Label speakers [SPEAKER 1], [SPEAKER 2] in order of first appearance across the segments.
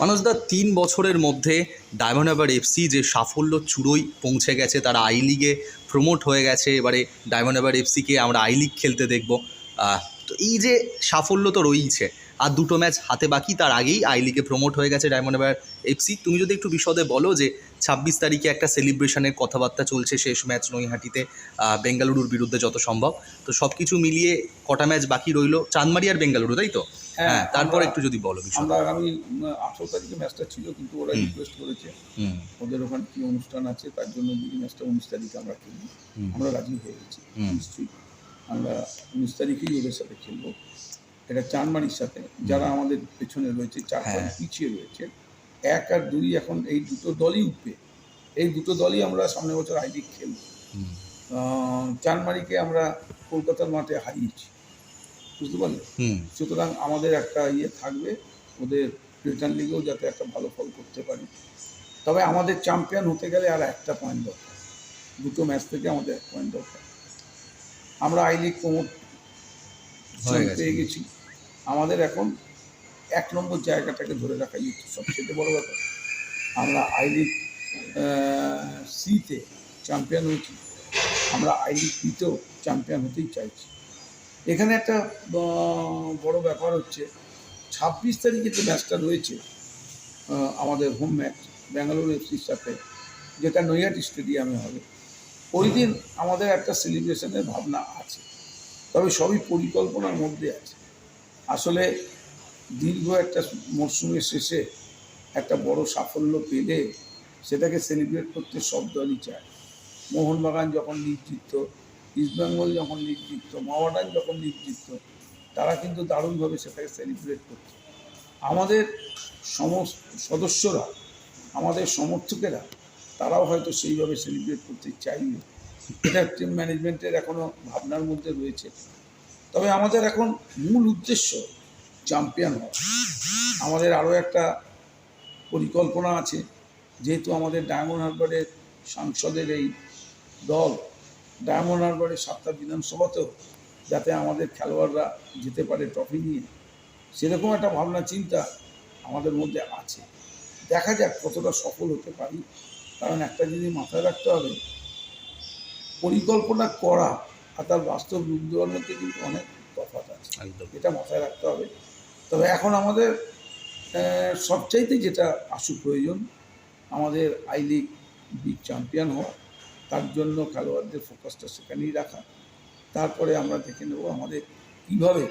[SPEAKER 1] মানুষদা তিন বছরের মধ্যে ডায়মন্ড হারবার এফসি যে সাফল্য চূড়োই পৌঁছে গেছে, তারা আই লিগে প্রমোট হয়ে গেছে। এবারে ডায়মন্ড হারবার এফসিকে আমরা আই লিগ খেলতে দেখব। তো এই যে সাফল্য তো রয়েইছে, আর দুটো ম্যাচ হাতে বাকি, তার আগেই আই লিগে প্রমোট হয়ে গেছে ডায়মন্ড হারবার এফসি তুমি যদি একটু বিশদে বলো যে ছাব্বিশ তারিখে একটা সেলিব্রেশনের কথাবার্তা চলছে শেষ ম্যাচ নৈহাটিতে বেঙ্গালুরুর বিরুদ্ধে যত সম্ভব। তো সব কিছু মিলিয়ে কটা ম্যাচ বাকি রইল? চাঁদমারি আর বেঙ্গালুরু, তাই তো? হ্যাঁ তারপর একটু যদি বলো
[SPEAKER 2] আমরা আগামী আঠারো তারিখে ম্যাচটা ছিল কিন্তু ওরা রিকোয়েস্ট করেছে। ওদের ওখানে কি অনুষ্ঠান আছে তার জন্য যদি ম্যাচটা উনিশ তারিখে আমরা খেলি আমরা রাজি হয়ে গেছি। নিশ্চয়ই আমরা উনিশ তারিখেই ওদের সাথে খেলব। এটা চানমারির সাথে যারা আমাদের পেছনে রয়েছে চার
[SPEAKER 1] হ্যাঁ।
[SPEAKER 2] পিছিয়ে রয়েছে এক আর দুই এখন এই দুটো দলই উঠবে। এই দুটো দলই আমরা সামনের বছর আই লিগ খেলব আহ, চানমারিকে আমরা কলকাতার মাঠে হারিয়েছি। বুঝতে পারলে?
[SPEAKER 1] হুম।
[SPEAKER 2] সুতরাং আমাদের একটা ইয়ে থাকবে ওদের রিটার্ন লিগেও যাতে একটা ভালো ফল করতে পারি। তবে আমাদের চ্যাম্পিয়ন হতে গেলে আর একটা পয়েন্ট দরকার। দুটো ম্যাচ থেকে আমাদের এক পয়েন্ট দরকার। আমরা আই লিগ প্রমোট পেয়ে গেছি। আমাদের এখন এক নম্বর জায়গাটাকে ধরে রাখাই হচ্ছে সবচেয়ে বড় ব্যাপার। আমরা আই লিগ সিতে চ্যাম্পিয়ন হয়েছি। আমরা আই লিগ বিতেও চ্যাম্পিয়ন হতেই চাইছি। এখানে একটা বড় ব্যাপার হচ্ছে ছাব্বিশ তারিখে যে ম্যাচটা রয়েছে আমাদের হোম ম্যাচ ব্যাঙ্গালোর এফসির সাথে যেটা নৈহাটি স্টেডিয়ামে হবে ওই দিন আমাদের একটা সেলিব্রেশনের ভাবনা আছে তবে সবই পরিকল্পনার মধ্যে আছে। আসলে দীর্ঘ একটা মরশুমের শেষে একটা বড় সাফল্য পেলে সেটাকে সেলিব্রেট করতে সব দলই চায়। মোহনবাগান যখন জিতত ইস্টবেঙ্গল যখন লিগ জিতত যখন লিগ তারা কিন্তু দারুণভাবে সেটাকে সেলিব্রেট করত আমাদের সমস্ত সদস্যরা, আমাদের সমর্থকেরা, তারাও হয়তো সেইভাবে সেলিব্রেট করতে চাইবে এটা টিম ম্যানেজমেন্টের এখনও ভাবনার মধ্যে রয়েছে। তবে আমাদের এখন মূল উদ্দেশ্য চ্যাম্পিয়ন হওয়া। আমাদের আরও একটা পরিকল্পনা আছে, যেহেতু আমাদের ডায়মন্ড হারবারের সাংসদের এই দল ডায়মন্ড হারবারের সাতটা বিধানসভাতেও যাতে আমাদের খেলোয়াড়রা যেতে পারে ট্রফি নিয়ে সেরকম একটা ভাবনা চিন্তা আমাদের মধ্যে আছে। দেখা যাক কতটা সফল হতে পারি। কারণ একটা জিনিস মাথায় রাখতে হবে পরিকল্পনা করা আর তার বাস্তব রূপ দেওয়ার মধ্যে কিন্তু অনেক তফাৎ আছে। এটা মাথায় রাখতে হবে। তবে এখন আমাদের সবচাইতে যেটা আসু প্রয়োজন আমাদের আই লিগ বিগ চ্যাম্পিয়ন হওয়া। তার জন্য খেলোয়াড়দের ফোকাসটা সেখানেই রাখা। তারপরে আমরা দেখে নেব আমাদের কীভাবে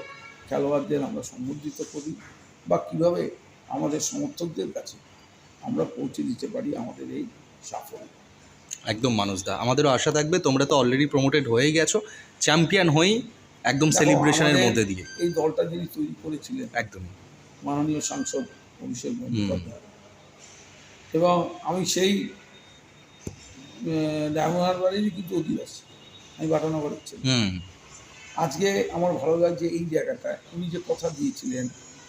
[SPEAKER 2] খেলোয়াড়দের আমরা সম্বর্ধিত করি বা কীভাবে আমাদের সমর্থকদের কাছে আমরা পৌঁছে দিতে পারি আমাদের এই সাফল্য।
[SPEAKER 1] একদম মানুষদা আমাদেরও আশা থাকবে তোমরা তো অলরেডি প্রমোটেড হয়ে গেছো চ্যাম্পিয়ন হয়েই একদম সেলিব্রেশনের মধ্যে দিয়ে।
[SPEAKER 2] এই দলটা যিনি তৈরি করেছিলেন
[SPEAKER 1] একদমই
[SPEAKER 2] মাননীয় সাংসদ অভিষেক বন্দ্যোপাধ্যায়। এবং আমি সেই ডায়মন্ড হারবারেরই কিন্তু অধিবাসী। আমি বাটানগরের ছেলে আজকে আমার ভালো লাগছে এই জায়গাটায়। উনি যে কথা দিয়েছিলেন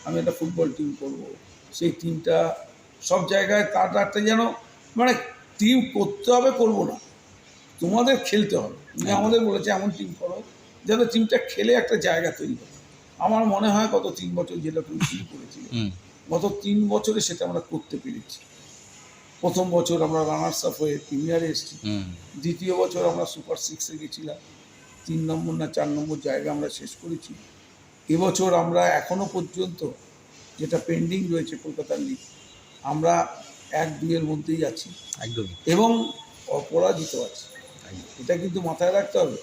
[SPEAKER 2] আমি একটা ফুটবল টিম করব। সেই টিমটা সব জায়গায় তার একটা যেন মানে টিম করতে হবে করব না। তোমাদের খেলতে হবে। উনি আমাদের বলেছে এমন টিম করো যেন টিমটা খেলে একটা জায়গা তৈরি করে আমার মনে হয় গত তিন বছর যেটা তুমি শুরু করেছিলে গত তিন বছরে সেটা আমরা করতে পেরেছি। প্রথম বছর আমরা রানার্স আপ হয়ে প্রিমিয়ারে এসেছি। দ্বিতীয় বছর আমরা সুপার সিক্সে গেছিলাম। তিন নম্বর না চার নম্বর জায়গা আমরা শেষ করেছি। এবছর আমরা এখনও পর্যন্ত যেটা পেন্ডিং রয়েছে কলকাতার লিগ আমরা এক দুইয়ের মধ্যেই আছি।
[SPEAKER 1] একদমই।
[SPEAKER 2] এবং অপরাজিত আছি। এটা কিন্তু মাথায় রাখতে হবে।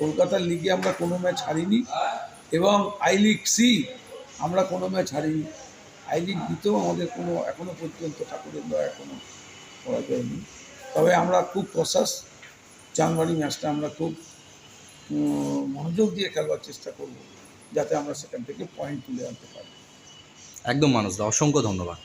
[SPEAKER 2] কলকাতার লিগে আমরা কোনো ম্যাচ হারিনি এবং আই লিগ সি আমরা কোনো ম্যাচ হারিনি। আই লিগ দিতেও আমাদের কোনো এখনও পর্যন্ত ঠাকুরের দয়া এখনও করা যায়নি। তবে আমরা খুব প্রশাস জানুয়ারি ম্যাচটা আমরা খুব মনোযোগ দিয়ে খেলবার চেষ্টা করব, যাতে আমরা সেখান থেকে পয়েন্ট তুলে আনতে পারি।
[SPEAKER 1] একদম মানুষ অসংখ্য ধন্যবাদ।